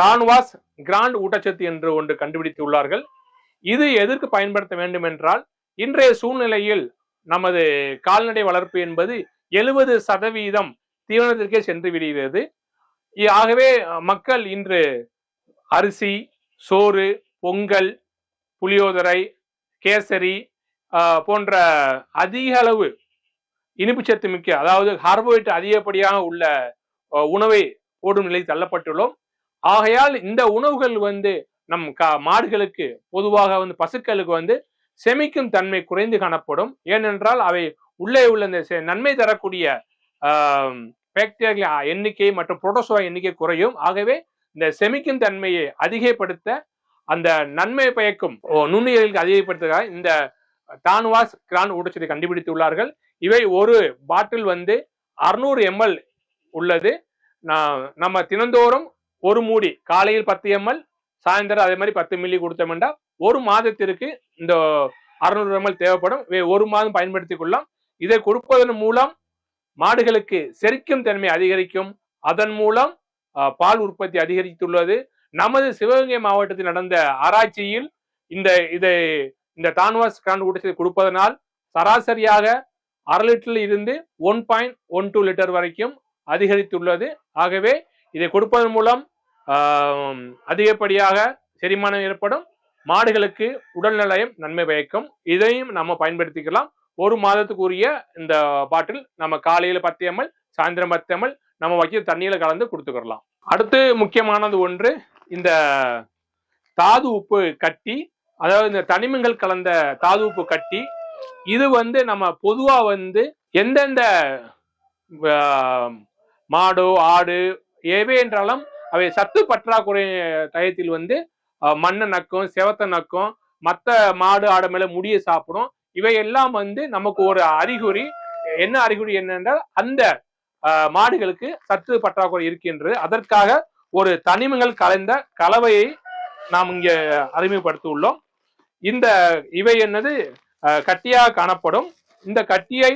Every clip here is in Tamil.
தான்வாஸ் கிராண்ட் ஊட்டச்சத்து என்று ஒன்று கண்டுபிடித்துள்ளார்கள். இது எதற்கு பயன்படுத்த வேண்டும் என்றால் இன்றைய சூழ்நிலையில் நமது கால்நடை வளர்ப்பு என்பது எழுபது சதவீதம் தீவனத்திற்கே சென்று விடுகிறது. ஆகவே மக்கள் இன்று அரிசி சோறு பொங்கல் புளியோதரை கேசரி போன்ற அதிக அளவு இனிப்புச்சத்து மிக்க அதாவது கார்போஹைட்ரேட் அதிகப்படியாக உள்ள உணவை போடும் நிலை தள்ளப்பட்டுள்ளோம். ஆகையால் இந்த உணவுகள் வந்து நம் க மாடுகளுக்கு பொதுவாக வந்து பசுக்களுக்கு வந்து செமிக்கும் தன்மை குறைந்து காணப்படும். ஏனென்றால் அவை உள்ளே உள்ள இந்த செ- நன்மை தரக்கூடிய பாக்டீரியா எண்ணிக்கை மற்றும் புரோட்டோசோவா எண்ணிக்கை குறையும். ஆகவே இந்த செமிக்கும் தன்மையை அதிகப்படுத்த அந்த நன்மை பயக்கும் ஓ, நுண்ணுயிர்களுக்கு அதிகப்படுத்த இந்த தான்வாஸ் கிரான் ஊட்டச்சத்தை கண்டுபிடித்துள்ளார்கள் இவை ஒரு பாட்டில் வந்து அறுநூறு எம்எல் உள்ளது. நம்ம தினந்தோறும் ஒரு மூடி காலையில் பத்து எம்எல் சாயந்தரம் அதே மாதிரி பத்து மில்லி கொடுத்தோம்னா ஒரு மாதத்திற்கு இந்த அறுநூறு எம்எல் தேவைப்படும். ஒரு மாதம் பயன்படுத்திக் கொள்ளலாம் இதை கொடுப்பதன் மூலம் மாடுகளுக்கு செரிக்கும் தன்மை அதிகரிக்கும். அதன் மூலம் பால் உற்பத்தி அதிகரித்துள்ளது. நமது சிவகங்கை மாவட்டத்தில் நடந்த ஆராய்ச்சியில் இந்த இதை இந்த தான்வாஸ் கிராண்ட் ஊட்டச்சத்தை கொடுப்பதனால் சராசரியாக அரை லிட்டரில் இருந்து one point one two litre வரைக்கும் அதிகரித்துள்ளது. ஆகவே இதை கொடுப்பதன் மூலம் அதிகப்படியாக செரிமானம் ஏற்படும். மாடுகளுக்கு உடல்நலம் நன்மை பயக்கும். இதையும் நம்ம பயன்படுத்திக்கலாம். ஒரு மாதத்துக்குரிய இந்த பாட்டில் நம்ம காலையில் பத்து எம்எல் சாயந்தரம் பத்து எம்எல் நம்ம வைக்கிற தண்ணியில் கலந்து கொடுத்துக்கிடலாம் அடுத்து முக்கியமானது ஒன்று இந்த தாது உப்பு கட்டி அதாவது இந்த தனிமங்கள் கலந்த தாது உப்பு கட்டி இது வந்து நம்ம பொதுவாக வந்து எந்தெந்த மாடோ ஆடு எவை என்றாலும் அவை சத்து பற்றாக்குறை டயத்தில் வந்து மண்ணை நக்கும் செவத்தை நக்கும் மற்ற மாடு ஆடு மேல முடிய சாப்பிடும். இவையெல்லாம் வந்து நமக்கு ஒரு அறிகுறி. என்ன அறிகுறி என்னென்றால் அந்த மாடுகளுக்கு சத்து பற்றாக்குறை இருக்கின்றது. அதற்காக ஒரு தனிமங்கள் கலந்த கலவையை நாம் இங்கே அறிமுகப்படுத்தியுள்ளோம். இந்த இவை என்னது கட்டியாக காணப்படும். இந்த கட்டியை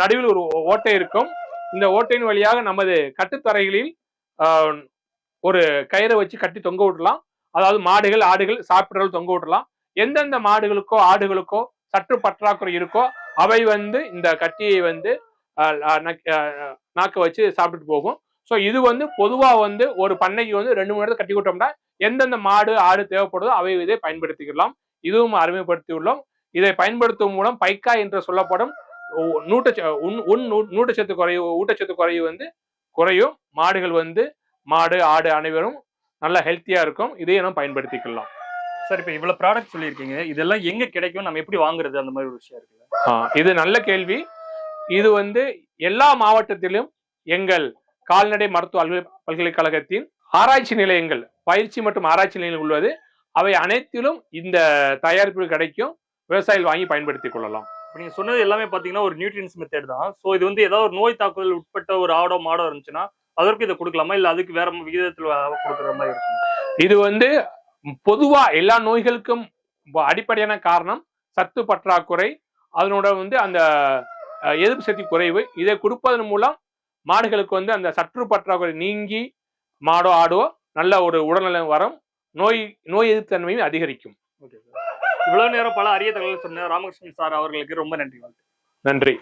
நடுவில் ஒரு ஓட்டை இருக்கும். இந்த ஓட்டையின் வழியாக நமது கட்டுத்தரைகளில் ஒரு கயிறை வச்சு கட்டி தொங்க விடலாம் அதாவது மாடுகள் ஆடுகள் சாப்பிட்றது தொங்க விடலாம் எந்தெந்த மாடுகளுக்கோ ஆடுகளுக்கோ சற்று பற்றாக்குறை இருக்கோ அவை வந்து இந்த கட்டியை வந்து நாக்க வச்சு சாப்பிட்டுட்டு போகும். ஸோ இது வந்து பொதுவாக வந்து ஒரு பண்ணைக்கு வந்து ரெண்டு மூணு நேரத்தை கட்டி விட்டோம்னா எந்தெந்த மாடு ஆடு தேவைப்படுதோ அவை இதை பயன்படுத்திக்கலாம். இதுவும் அறிமுகப்படுத்தியுள்ளோம். இதை பயன்படுத்தும் மூலம் பைக்கா என்று சொல்லப்படும் ஒ- நூட்டச்ச உன் உன் நூ- நூட்டச்சத்து குறைவு ஊட்டச்சத்து குறைவு வந்து குறையும். மாடுகள் வந்து மாடு ஆடு அனைவரும் நல்லா ஹெல்த்தியா இருக்கும். இதை நம்ம பயன்படுத்திக்கலாம். சார் இப்போ இவ்வளவு ப்ராடக்ட் சொல்லியிருக்கீங்க. இதெல்லாம் எங்க கிடைக்கும் நம்ம எப்படி வாங்குறது? அந்த மாதிரி ஒரு விஷயம் இருக்குல்ல? ஆ, இது நல்ல கேள்வி. இது வந்து எல்லா மாவட்டத்திலும் எங்கள் கால்நடை மருத்துவ பல்கலைக்கழகத்தின் ஆராய்ச்சி நிலையங்கள் பயிற்சி மற்றும் ஆராய்ச்சி நிலையங்கள் உள்ளது. அவை அனைத்திலும் இந்த தயாரிப்புகள் கிடைக்கும். விவசாயிகள் வாங்கி பயன்படுத்திக் கொள்ளலாம். நீங்க சொன்னது எல்லாமே பாத்தீங்கன்னா ஒரு நியூட்ரியன்ஸ் மெத்தட் தான். ஸோ இது வந்து ஏதாவது ஒரு நோய் தாக்குதல் உட்பட்ட ஒரு ஆடோ மாடோ இருந்துச்சுன்னா அதற்கு இதை கொடுக்கலாமா? இல்ல அதுக்கு வேற விகிதத்தில் கொடுக்குற மாதிரி இருக்கும்? இது வந்து பொதுவா எல்லா நோய்களுக்கும் அடிப்படையான காரணம் சத்து பற்றாக்குறை அதனோட வந்து அந்த எதிர்ப்பு சக்தி குறைவு. இதை கொடுப்பதன் மூலம் மாடுகளுக்கு வந்து அந்த சற்று பற்றாக்குறை நீங்கி மாடோ ஆடோ நல்ல ஒரு உடல்நலம் வரும் நோய் நோய் எதிர்ப்பு தன்மையும் அதிகரிக்கும். இவ்வளவு நேரம் பல அரிய தகவல் சொன்ன ராமகிருஷ்ணன் சார் அவர்களுக்கு ரொம்ப நன்றி. நன்றி.